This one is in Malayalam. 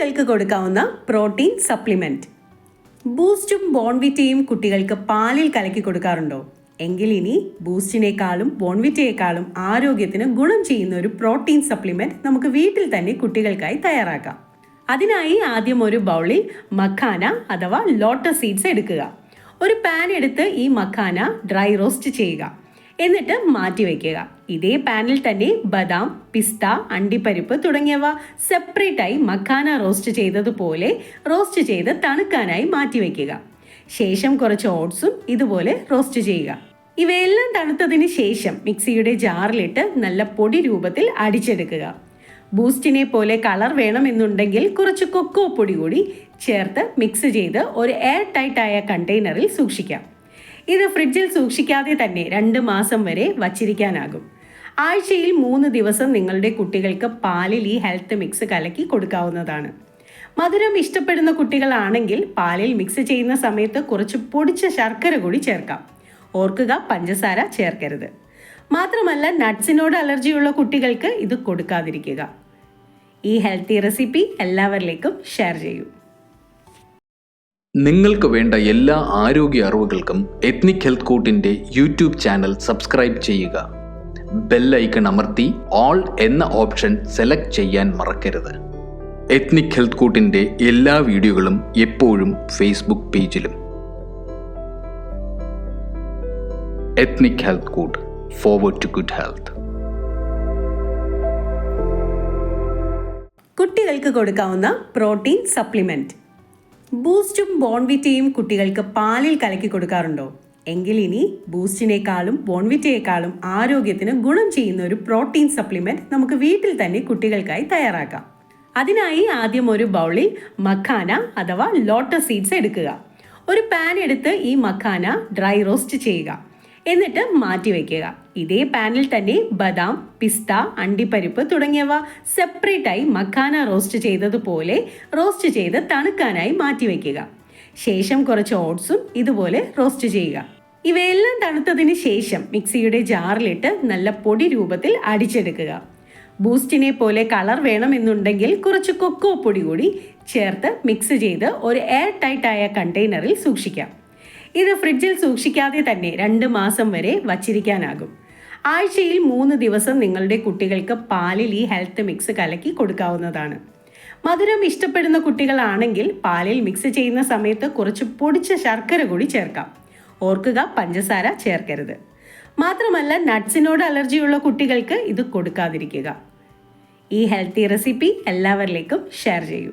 കുട്ടികൾക്ക് കൊടുക്കാവുന്ന പ്രോട്ടീൻ സപ്ലിമെന്റ്. ബൂസ്റ്റും ബോൺവിറ്റയും കുട്ടികൾക്ക് പാലിൽ കലക്കി കൊടുക്കാറുണ്ടോ? എങ്കിൽ ഇനി ബൂസ്റ്റിനേക്കാളും ബോൺവിറ്റയേക്കാളും ആരോഗ്യത്തിന് ഗുണം ചെയ്യുന്ന ഒരു പ്രോട്ടീൻ സപ്ലിമെന്റ് നമുക്ക് വീട്ടിൽ തന്നെ കുട്ടികൾക്കായി തയ്യാറാക്കാം. അതിനായി ആദ്യം ഒരു ബൗളിൽ മഖാന അഥവാ ലോട്ടസ് സീഡ്സ് എടുക്കുക. ഒരു പാൻ എടുത്ത് ഈ മഖാന ഡ്രൈ റോസ്റ്റ് ചെയ്യുക. എന്നിട്ട് മാറ്റി വയ്ക്കുക ഇതേ പാനിൽ തന്നെ ബദാം പിസ്ത അണ്ടിപ്പരിപ്പ് തുടങ്ങിയവ സെപ്പറേറ്റ് ആയി മഖാന റോസ്റ്റ് ചെയ്തതുപോലെ റോസ്റ്റ് ചെയ്ത് തണുക്കാനായി മാറ്റി വയ്ക്കുക ശേഷം കുറച്ച് ഓട്സും ഇതുപോലെ റോസ്റ്റ് ചെയ്യുക. ഇവയെല്ലാം തണുത്തതിന് ശേഷം മിക്സിയുടെ ജാറിലിട്ട് നല്ല പൊടി രൂപത്തിൽ അടിച്ചെടുക്കുക. ബൂസ്റ്റിനെ പോലെ കളർ വേണമെന്നുണ്ടെങ്കിൽ കുറച്ച് കൊക്കോ പൊടി കൂടി ചേർത്ത് മിക്സ് ചെയ്ത് ഒരു എയർ ടൈറ്റ് ആയ കണ്ടെയ്നറിൽ സൂക്ഷിക്കാം. ഇത് ഫ്രിഡ്ജിൽ സൂക്ഷിക്കാതെ തന്നെ രണ്ട് മാസം വരെ വച്ചിരിക്കാനാകും. ആഴ്ചയിൽ മൂന്ന് ദിവസം നിങ്ങളുടെ കുട്ടികൾക്ക് പാലിൽ ഈ ഹെൽത്ത് മിക്സ് കലക്കി കൊടുക്കാവുന്നതാണ്. മധുരം ഇഷ്ടപ്പെടുന്ന കുട്ടികളാണെങ്കിൽ പാലിൽ മിക്സ് ചെയ്യുന്ന സമയത്ത് കുറച്ച് പൊടിച്ച ശർക്കര കൂടി ചേർക്കാം. ഓർക്കുക പഞ്ചസാര ചേർക്കരുത്. മാത്രമല്ല നട്ട്സിനോട് അലർജിയുള്ള കുട്ടികൾക്ക് ഇത് കൊടുക്കാതിരിക്കുക. ഈ ഹെൽത്തി റെസിപ്പി എല്ലാവരിലേക്കും ഷെയർ ചെയ്യൂ. നിങ്ങൾക്ക് വേണ്ട എല്ലാ ആരോഗ്യ അറിവുകൾക്കും എത്നിക് ഹെൽത്ത് കോട്ടിന്റെ യൂട്യൂബ് ചാനൽ സബ്സ്ക്രൈബ് ചെയ്യുക. ബെൽ ഐക്കൺ അമർത്തി ഓൾ എന്ന ഓപ്ഷൻ സെലക്ട് ചെയ്യാൻ മറക്കരുത്. എത്നിക് ഹെൽത്ത് കോട്ടിന്റെ എല്ലാ വീഡിയോകളും എപ്പോഴും ഫേസ്ബുക്ക് പേജിലും. എത്നിക് ഹെൽത്ത് കൂട്ട് ഫോർവേഡ് ടു ഗുഡ് ഹെൽത്ത് കുട്ടികൾക്ക് കൊടുക്കാവുന്ന പ്രോട്ടീൻ സപ്ലിമെന്റ് ബൂസ്റ്റും ബോൺവിറ്റയും കുട്ടികൾക്ക് പാലിൽ കലക്കി കൊടുക്കാറുണ്ടോ? എങ്കിൽ ഇനി ബൂസ്റ്റിനേക്കാളും ബോൺവിറ്റയേക്കാളും ആരോഗ്യത്തിന് ഗുണം ചെയ്യുന്ന ഒരു പ്രോട്ടീൻ സപ്ലിമെന്റ് നമുക്ക് വീട്ടിൽ തന്നെ കുട്ടികൾക്കായി തയ്യാറാക്കാം. അതിനായി ആദ്യം ഒരു ബൗളിൽ മഖാന അഥവാ ലോട്ടസ് സീഡ്സ് എടുക്കുക. ഒരു പാൻ എടുത്ത് ഈ മഖാന ഡ്രൈ റോസ്റ്റ് ചെയ്യുക. എന്നിട്ട് മാറ്റി വയ്ക്കുക ഇതേ പാനിൽ തന്നെ ബദാം പിസ്ത അണ്ടിപ്പരിപ്പ് തുടങ്ങിയവ സെപ്പറേറ്റ് ആയി മഖാന റോസ്റ്റ് ചെയ്തതുപോലെ റോസ്റ്റ് ചെയ്ത് തണുക്കാനായി മാറ്റി വയ്ക്കുക ശേഷം കുറച്ച് ഓട്സും ഇതുപോലെ റോസ്റ്റ് ചെയ്യുക. ഇവയെല്ലാം തണുത്തതിന് ശേഷം മിക്സിയുടെ ജാറിലിട്ട് നല്ല പൊടി രൂപത്തിൽ അടിച്ചെടുക്കുക. ബൂസ്റ്റിനെ പോലെ കളർ വേണമെന്നുണ്ടെങ്കിൽ കുറച്ച് കൊക്കോ പൊടി കൂടി ചേർത്ത് മിക്സ് ചെയ്ത് ഒരു എയർ ടൈറ്റ് ആയ കണ്ടെയ്നറിൽ സൂക്ഷിക്കാം. ഇത് ഫ്രിഡ്ജിൽ സൂക്ഷിക്കാതെ തന്നെ രണ്ട് മാസം വരെ വച്ചിരിക്കാനാകും. ആഴ്ചയിൽ മൂന്ന് ദിവസം നിങ്ങളുടെ കുട്ടികൾക്ക് പാലിൽ ഈ ഹെൽത്ത് മിക്സ് കലക്കി കൊടുക്കാവുന്നതാണ്. മധുരം ഇഷ്ടപ്പെടുന്ന കുട്ടികളാണെങ്കിൽ പാലിൽ മിക്സ് ചെയ്യുന്ന സമയത്ത് കുറച്ച് പൊടിച്ച ശർക്കര കൂടി ചേർക്കാം. ഓർക്കുക പഞ്ചസാര ചേർക്കരുത്. മാത്രമല്ല നട്ട്സിനോട് അലർജിയുള്ള കുട്ടികൾക്ക് ഇത് കൊടുക്കാതിരിക്കുക. ഈ ഹെൽത്തി റെസിപ്പി എല്ലാവരിലേക്കും ഷെയർ ചെയ്യൂ.